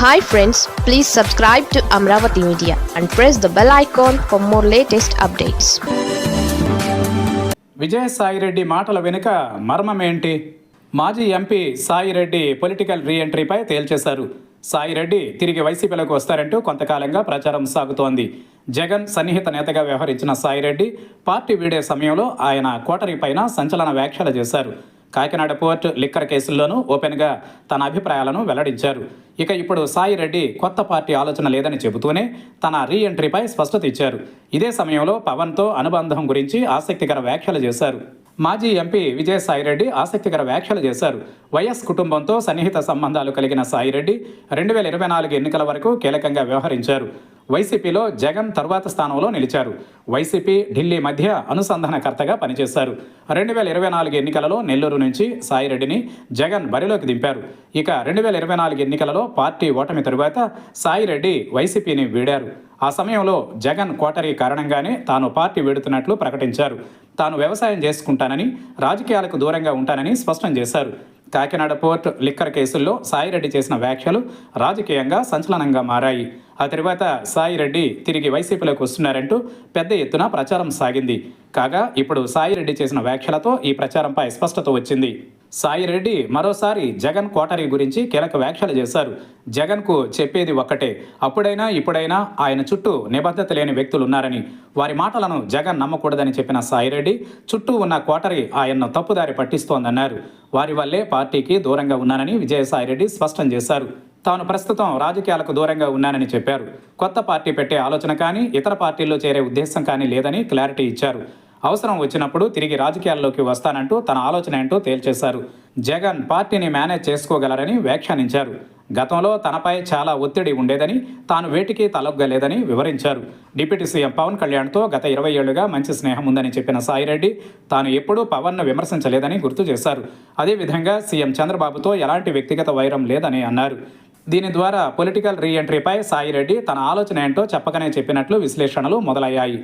Hi friends please subscribe to Amaravati media and press the bell icon for more latest updates Vijayasai Reddy మాటల వెనుక మర్మమేంటి మాజీ MP Sai Reddy political రీఎంట్రీపై తేల్చేశారు. సాయిరెడ్డి తిరిగి వైసీపీలోకి వస్తారంటూ కొంతకాలంగా ప్రచారం సాగుతోంది. జగన్ సన్నిహిత నేతగా వ్యవహరించిన సాయిరెడ్డి పార్టీ వీడే సమయంలో ఆయన కోటరీ పైన సంచలన వ్యాఖ్యలు చేశారు. కాకినాడ పోర్ట్ లిక్కర్ కేసుల్లోనూ ఓపెన్గా తన అభిప్రాయాలను వెల్లడించారు. ఇక ఇప్పుడు సాయిరెడ్డి కొత్త పార్టీ ఆలోచన లేదని చెబుతూనే తన రీ ఎంట్రీపై స్పష్టత ఇచ్చారు. ఇదే సమయంలో పవన్తో అనుబంధం గురించి ఆసక్తికర వ్యాఖ్యలు చేశారు. మాజీ ఎంపీ విజయసాయిరెడ్డి ఆసక్తికర వ్యాఖ్యలు చేశారు. వైఎస్ కుటుంబంతో సన్నిహిత సంబంధాలు కలిగిన సాయిరెడ్డి రెండు వేల ఇరవై నాలుగు ఎన్నికల వరకు కీలకంగా వ్యవహరించారు. వైసీపీలో జగన్ తరువాత స్థానంలో నిలిచారు. వైసీపీ ఢిల్లీ మధ్య అనుసంధానకర్తగా పనిచేశారు. రెండు వేల ఇరవై నాలుగు ఎన్నికలలో నెల్లూరు నుంచి సాయిరెడ్డిని జగన్ బరిలోకి దింపారు. ఇక రెండు వేల ఇరవై నాలుగు ఎన్నికలలో పార్టీ ఓటమి తరువాత సాయిరెడ్డి వైసీపీని వీడారు. ఆ సమయంలో జగన్ కోటరీ కారణంగానే తాను పార్టీ వీడుతున్నట్లు ప్రకటించారు. తాను వ్యవసాయం చేసుకుంటానని రాజకీయాలకు దూరంగా ఉంటానని స్పష్టం చేశారు. కాకినాడ పోర్ట్ లిక్కర్ కేసుల్లో సాయిరెడ్డి చేసిన వ్యాఖ్యలు రాజకీయంగా సంచలనంగా మారాయి. ఆ తర్వాత సాయిరెడ్డి తిరిగి వైసీపీలోకి వస్తున్నారంటూ పెద్ద ఎత్తున ప్రచారం సాగింది. కాగా ఇప్పుడు సాయిరెడ్డి చేసిన వ్యాఖ్యలతో ఈ ప్రచారంపై స్పష్టత వచ్చింది. సాయిరెడ్డి మరోసారి జగన్ కోటరీ గురించి కీలక వ్యాఖ్యలు చేశారు. జగన్కు చెప్పేది ఒక్కటే అప్పుడైనా ఇప్పుడైనా ఆయన చుట్టూ నిబద్ధత లేని వ్యక్తులు ఉన్నారని వారి మాటలను జగన్ నమ్మకూడదని చెప్పిన సాయిరెడ్డి చుట్టూ ఉన్న కోటరీ ఆయన్ను తప్పుదారి పట్టిస్తోందన్నారు. వారి వల్లే పార్టీకి దూరంగా ఉన్నానని విజయసాయిరెడ్డి స్పష్టం చేశారు. తాను ప్రస్తుతం రాజకీయాలకు దూరంగా ఉన్నానని చెప్పారు. కొత్త పార్టీ పెట్టే ఆలోచన కానీ ఇతర పార్టీల్లో చేరే ఉద్దేశం కానీ లేదని క్లారిటీ ఇచ్చారు. అవసరం వచ్చినప్పుడు తిరిగి రాజకీయాల్లోకి వస్తానంటూ తన ఆలోచన ఏంటో తేల్చేశారు. జగన్ పార్టీని మేనేజ్ చేసుకోగలరని వ్యాఖ్యానించారు. గతంలో తనపై చాలా ఒత్తిడి ఉండేదని తాను వేటికి తలొగ్గలేదని వివరించారు. డిప్యూటీ సీఎం పవన్ కళ్యాణ్తో గత ఇరవై ఏళ్ళుగా మంచి స్నేహం ఉందని చెప్పిన సాయిరెడ్డి తాను ఎప్పుడూ పవన్ను విమర్శించలేదని గుర్తు చేశారు. అదేవిధంగా సీఎం చంద్రబాబుతో ఎలాంటి వ్యక్తిగత వైరం లేదని అన్నారు. దీని ద్వారా పొలిటికల్ రీఎంట్రీపై సాయిరెడ్డి తన ఆలోచన ఏంటో చెప్పకనే చెప్పినట్లు విశ్లేషణలు మొదలయ్యాయి.